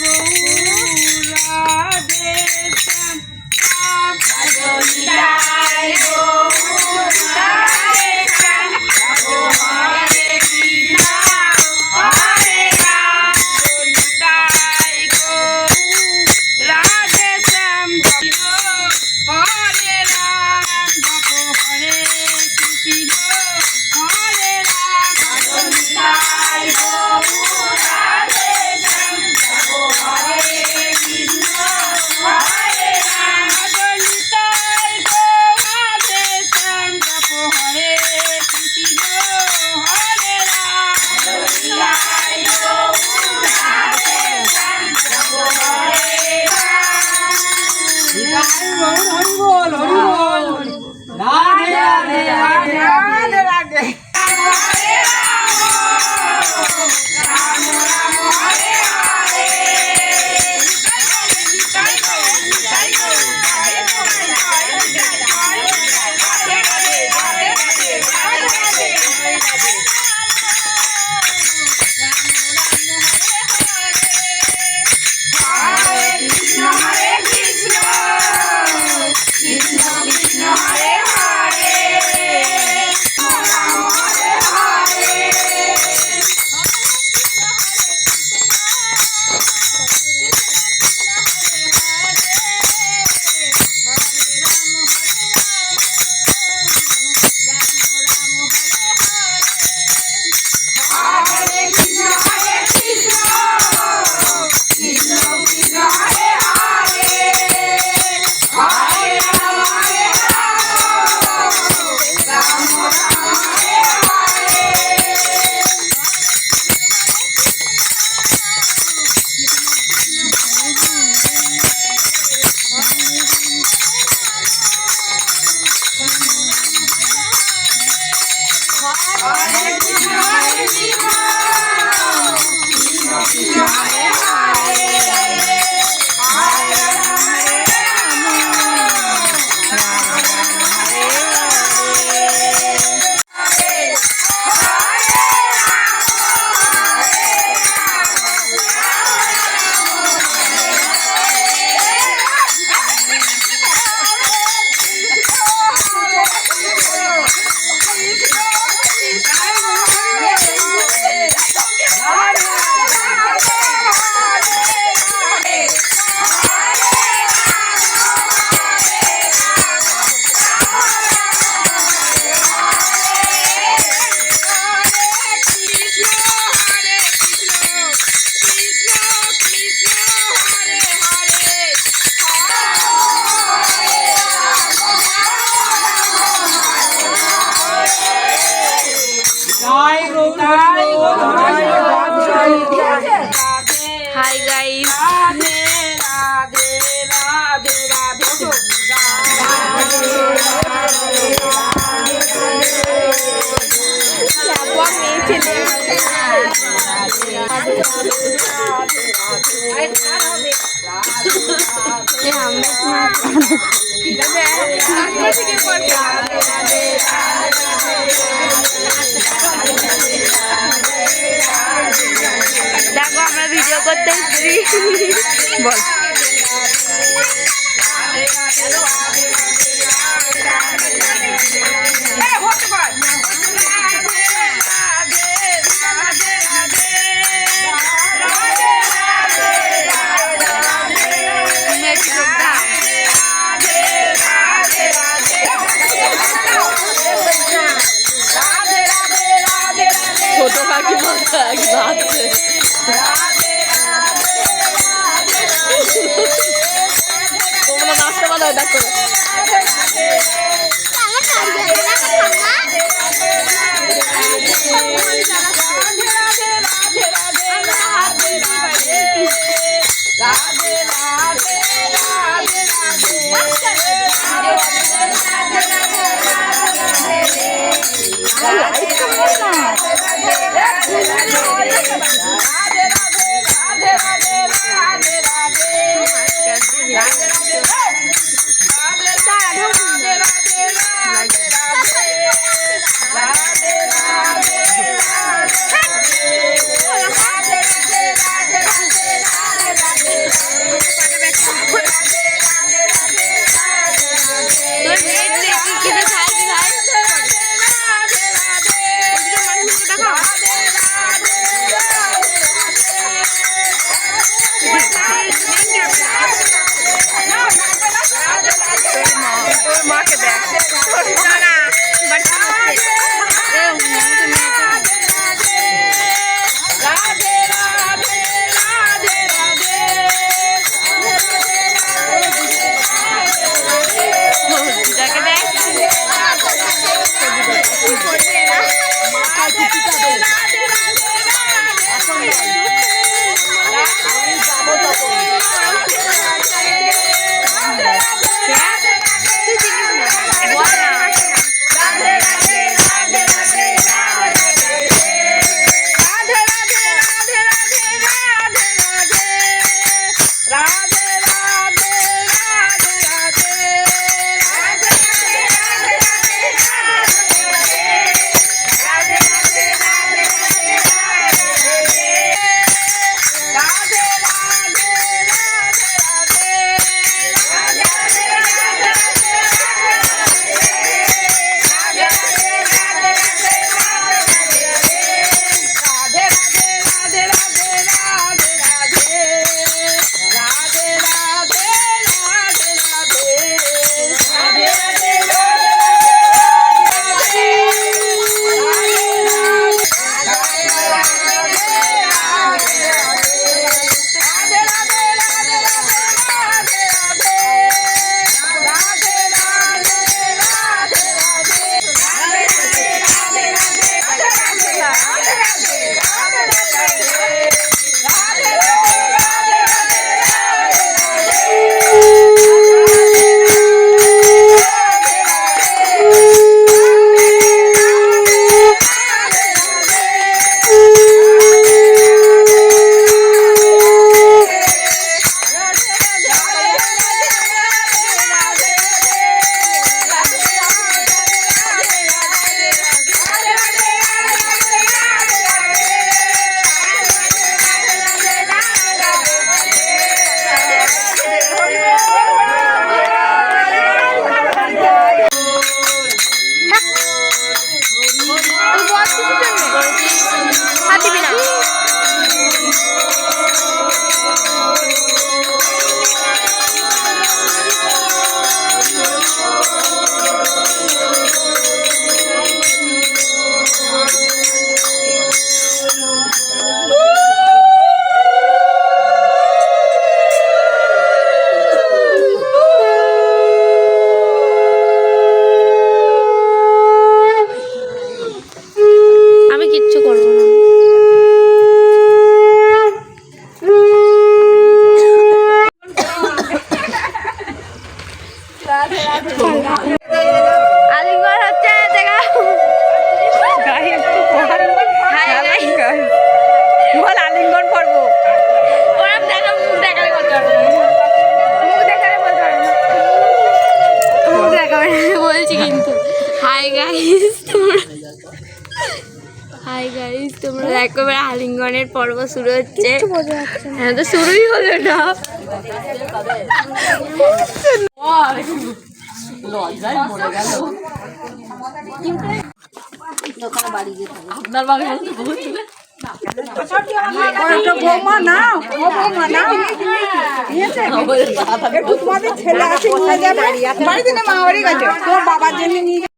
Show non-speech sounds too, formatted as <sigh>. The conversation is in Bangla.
vou final. Guys Radhe Radhe Radhe Radhe तो Thank you. सेंचुरी बोल <laughs> বলছি কিন্তু। হাই গাইস তোমরা হাই গাইস তোমরা দেখো এবার আলিঙ্গনের পর্ব শুরু হচ্ছে। হ্যাঁ তো শুরুই হলো না। ওটা বৌমা নাও ও বৌমা নাও। নিয়েছে একটু তোমাদের ছেলে আছে নিয়ে যাবে। বাড়িতে না মা বাড়ি গেছে? তোর বাবার জন্য নিয়ে